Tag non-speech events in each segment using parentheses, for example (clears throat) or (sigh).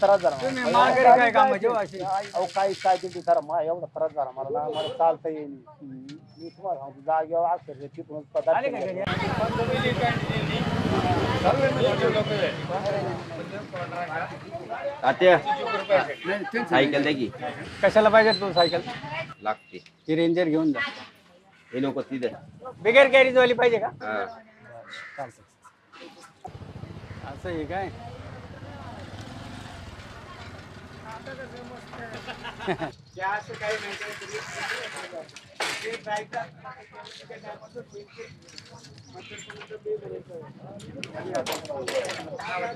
त्रास झाला तुम्ही मला. माघारी काय हो अशी? अहो काय काय ते खरं मला एवढा त्रास झाला मला. ना मला चालता येईल मी तुम्हाला सांगतो जागेवर अक्षर तिथूनच पदार्थ आले का घरी? घेतला. आत्या सायकल द्या की. कशाला पाहिजे तू सायकल? लागते. ती रेंजर घेऊन जा. हे नको ती द्या बिगर गॅरेज वाली पाहिजे का? हा. चालतं असं आहे काय?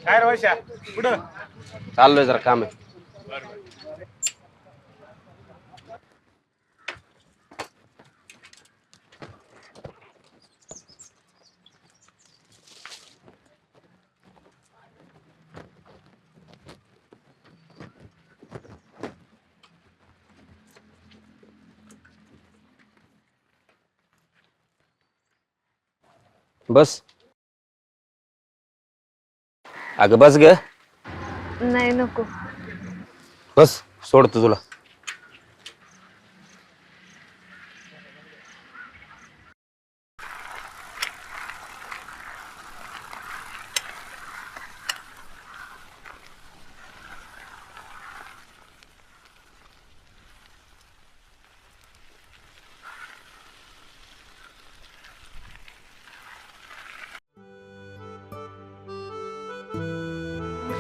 काय रे पुढं चाललोय जरा काम आहे. बस. अगं बस ग. नाही नको. बस सोडतो तुला.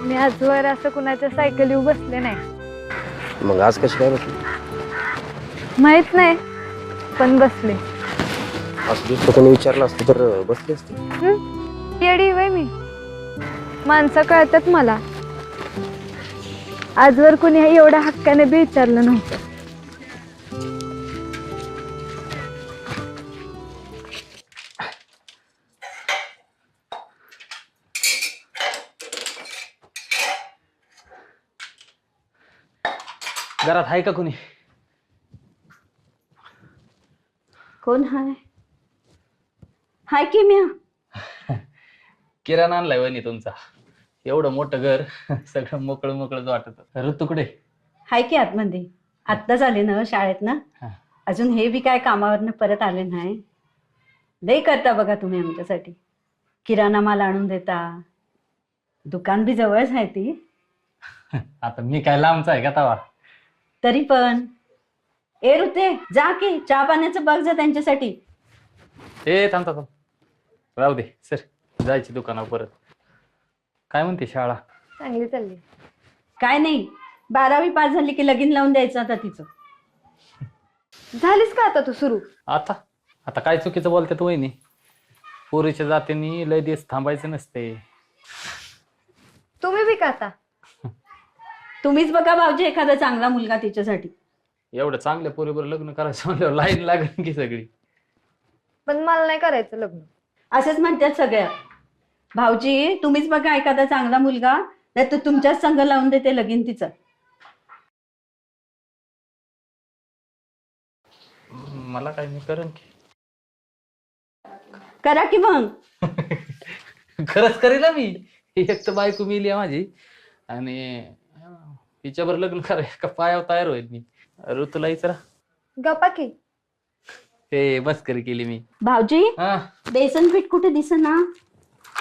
मी आजवर असं कुणाच्या सायकलीवर बसले नाही. मग आज कशी काय बसली? माहीत नाही पण बसले. असं दुसरं कोणी विचारलं असतं तर बसली असते. हं? येडी वय मी. माणसं कळतात मला. आजवर कुणी एवढ्या हक्काने बी विचारलं नव्हतं. घरात आहे का कुणी? कोण हाय? हाय की म्या किराणा आणलाय वहिनी तुमचा. एवढं मोठं घर सगळं मोकळं मोकळंच वाटत. ऋतुकडे हाय की आतमध्ये. आत्ताच आले ना शाळेत ना? हा. अजून हे बी काय कामावरनं परत आले नाही. लई करता बघा तुम्ही आमच्यासाठी. किराणा माल आणून देता. दुकान बी जवळच आहे ती. आता मी काय लांबचा आहे का तवा? तरी पण. ए ऋते जा की चहा पाण्याचं बघ जा त्यांच्यासाठी. ए थांब थांब थांब. राहू दे सर जायची दुकानावर परत. काय म्हणते शाळा? चांगली चालली. काय नाही बारावी पास झाली की लगीन लावून द्यायचं आता तिचं. झालीस का आता तू सुरू? आता? आता काय चुकीचं बोलतात वहिनी? पोरीच्या जातीने लय दिवस थांबायचं नसते. तुम्ही बी का आता? तुम्हीच बघा भाऊजी एखादा चांगला मुलगा तिच्यासाठी. एवढं चांगल्या पोरीवर लग्न करायचं म्हणल्यावर लाईन लागेल की सगळी. पण मला नाही करायचं लग्न. असंच म्हणतात सगळ्या. भाऊजी तुम्हीच बघा एखादा चांगला मुलगा नाही तर तुमच्याच संघ लावून देते लगीन तिचं. मला काय मी करेन की? करा की मग. (laughs) खरंच करेल ना मी. एक तर बायको मिली आहे माझी. आणि तिच्यावर लग्न करायला का? पायावर तयार होईल मी. ऋतूला विचारा. गप्पा की. ते मस्करी केली मी. भाऊजी हा. बेसन पीठ कुठे दिसना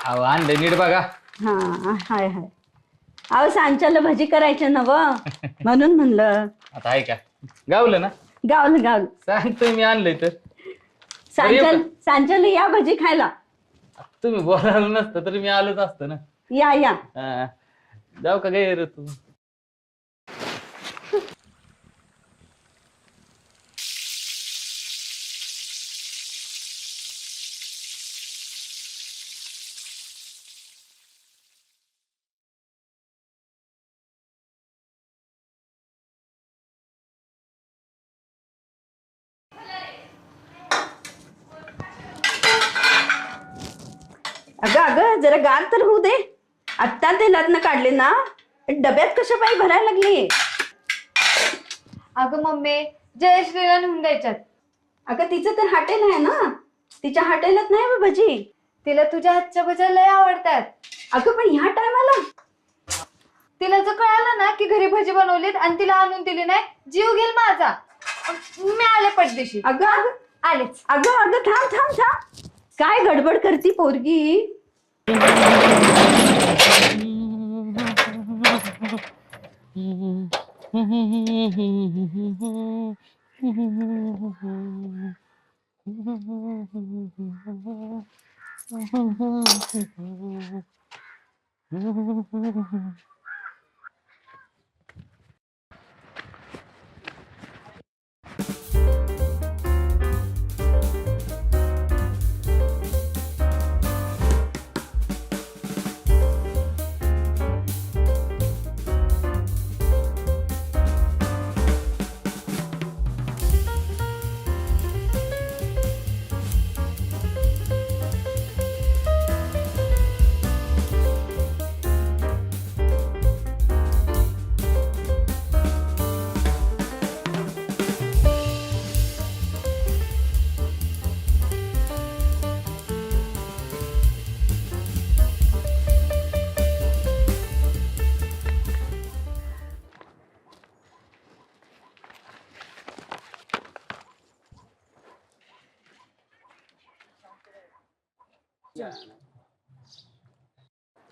अहो आणलं नीट बघा. हा हाय हाय. अहो सांच्याला भजी करायचं ना व म्हणून म्हणलं. आता आहे का? गावलं ना? गावलं गावलं. सांगतोय मी आणलंय तर. सांचल सांच्याला या भजी खायला. तुम्ही बोलायला नसतं तर मी आलोच असतो ना. या या. हा. जाऊ का गे ऋतू? अगं जरा गार तर होऊ दे. आत्ता ते लग्न काढले ना डब्यात कशा पायी भरायला लागली? अगं मम्मी जयश्रीला नेऊन द्यायच्यात. अगं तिचं तर हॉटेल आहे ना. तिच्या हॉटेलात नाही बा भजी तिला तुझ्या हातच्या भज्या लय आवडतात. अगं पण ह्या टायमाला? तिला जर कळालं ना की घरी भजी बनवलीत आणि तिला आणून दिली नाही जीव घेईल माझा. मी आले पटदिशी अगं अगं आलेच. अगं अगं थांब थांब थांब. काय गडबड करती पोरगी? Mm-hmm.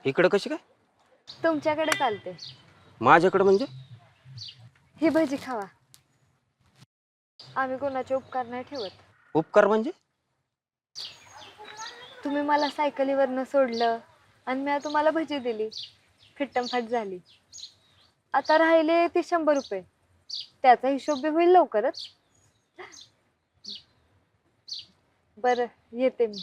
इकडं कशी काय? तुमच्याकडे चालते. माझ्याकडं म्हणजे? ही भजी खावा. आम्ही कोणाचे उपकार नाही ठेवत. उपकार म्हणजे? तुम्ही मला सायकलीवरनं सोडलं आणि मी तुम्हाला भजी दिली. फिट्टमफाट झाली. आता राहिले ते शंभर रुपये. त्याचा हिशोब बी होईल लवकरच. बरं येते मी.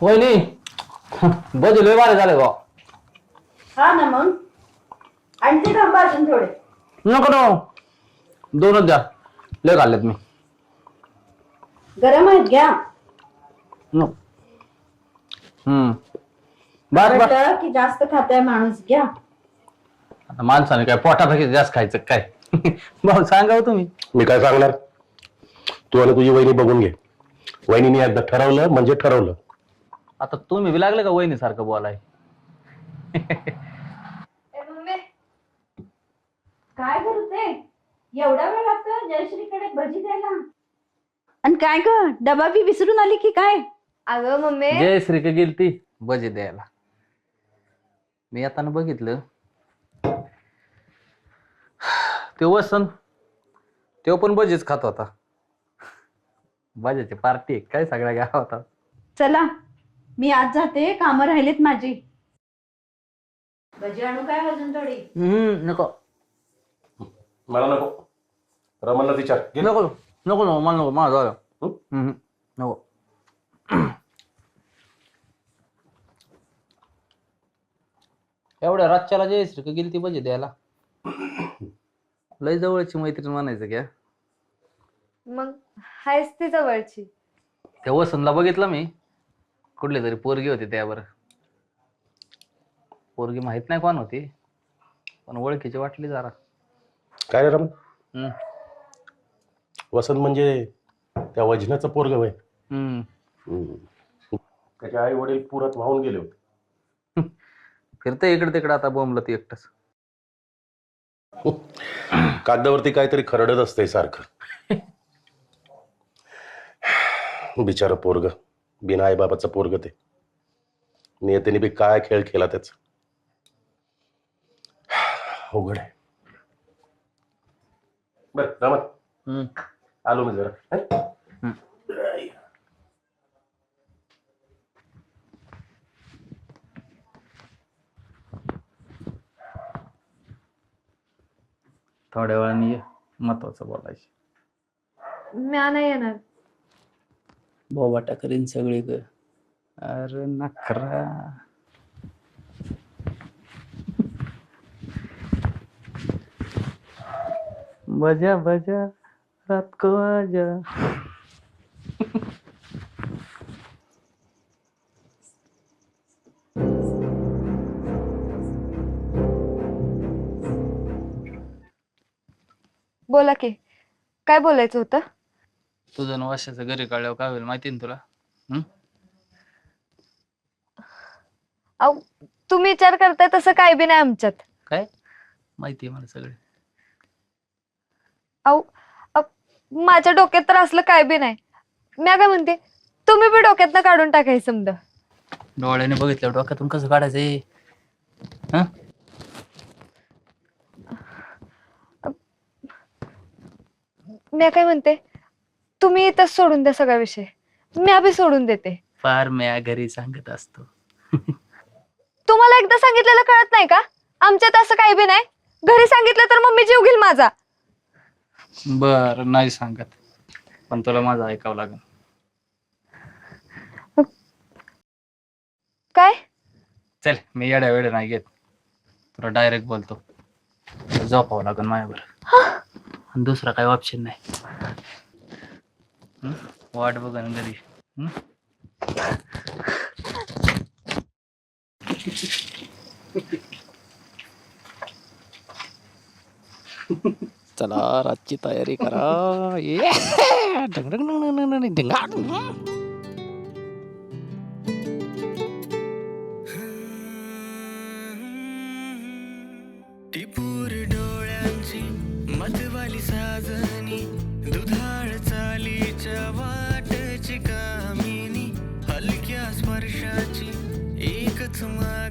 वहिनी बजे लय बारे झाले बा हा ना मग? आणते थांबा अजून थोडे. नको नको दोनच द्या. लय घाललेत मी. गरम आहेत घ्या. नको हम्म. बस बस. वाटलं की जास्त खाताय माणूस घ्या. आता माणसाने काय पोटापेक्षा जास्त खायचं काय? भाऊ सांगा हो तुम्ही. मी काय सांगणार? तू आणि तुझी वहिनी बघून घे. वहिनीने एकदा ठरवलं म्हणजे ठरवलं. आता तुम्ही बी लागले का वहिनी सारखं बोलाय (laughs) काय करू ते? एवढा वेळ लागतो जयश्रीकडे भजी द्यायला. आणि काय ग? डबा बी विसरून आली की काय? अगं मम्मी. जय श्री का गेली ती बजे द्यायला. मी येताना बघितलं. ते वसन तो पण बजेच खात होता. बजाची पार्टी काय सगळ्या गावात? चला. मी आज जाते कामं राहिलीत माझी. भजी आणू काय अजून थोडी? हम्म नको. मला नको. रमणला विचार. घे. नको नको नको मला नको माझं झालं हं? हम्म, नको. (clears throat) एवढ्या रातच्याला जयश्री का गेली ती बजे द्यायला. लय जवळची मैत्रीण म्हणायचं क्या मग हायच ती जवळची. त्या वसंतला बघितलं मी. कुठली तरी पोरगी होती त्यावर. पोरगी माहीत नाही कोण होती पण ओळखीची वाटली जरा. काय रे रमण हम्म. वसंत म्हणजे त्या वजनाचं पोरग वय हम्म. त्याचे आई वडील पुरात वाहून गेले होते. फिरते इकडे तिकडे आता बोंबलं ती एकटच. कागदावरती काहीतरी खरडत असतंय सारखं. (laughs) बिचार पोरग. बिना आई बाबाचं पोरग ते. नियतीने बी काय खेळ केला त्याच? अवघड आहे. बर हम्म. आलो मी जरा? हं. थोड्या वेळाने ये महत्वाचं बोलायचं. मी नाही येणार. बोबाटा करीन सगळी ग अरे नखरा. बजा बजा रात को आजा. बोला की काय बोलायचं होतं? तुझं न वर्षाचं घरी काढल्यावर काय होईल माहिती ना तुला? अहो तुम्ही विचार करताय तसं काय बी नाही आमच्यात. काय? माहिती आहे मला सगळे. अहो अ- माझ्या डोक्यात तर असलं काय बी नाही. मी काय म्हणते तुम्ही बी डोक्यातनं काढून टाकायचं समजा. डोळ्याने बघितलं डोक्यातून कसं काढायचंय हा? मी काय म्हणते तुम्ही इथंच सोडून द्या सगळा विषय. मी बी सोडून देते. फार म्या घरी सांगत असतो. तुम्हाला एकदा सांगितलेलं कळत नाही का? आमच्यात असं काही बी नाही. घरी सांगितलं तर मम्मी जीव घेईल माझा. बर नाही सांगत. पण तुला माझं ऐकावं लागेल. काय? चल मी येड्या वेळ नाही घेत. तुला डायरेक्ट बोलतो. झोपावं लागेल माझ्यावर. आणि दुसरा काही ऑप्शन नाही? वाट बघा ना घरी? चला रातची तयारी करा ये ढंग ढंग ढंग ढंग ढंग ढंग ढंग. टिपूर डोळ्यांची मतवाली साजनी तुझ्या वाटची कामिनी हलक्या स्पर्शाची एकच माग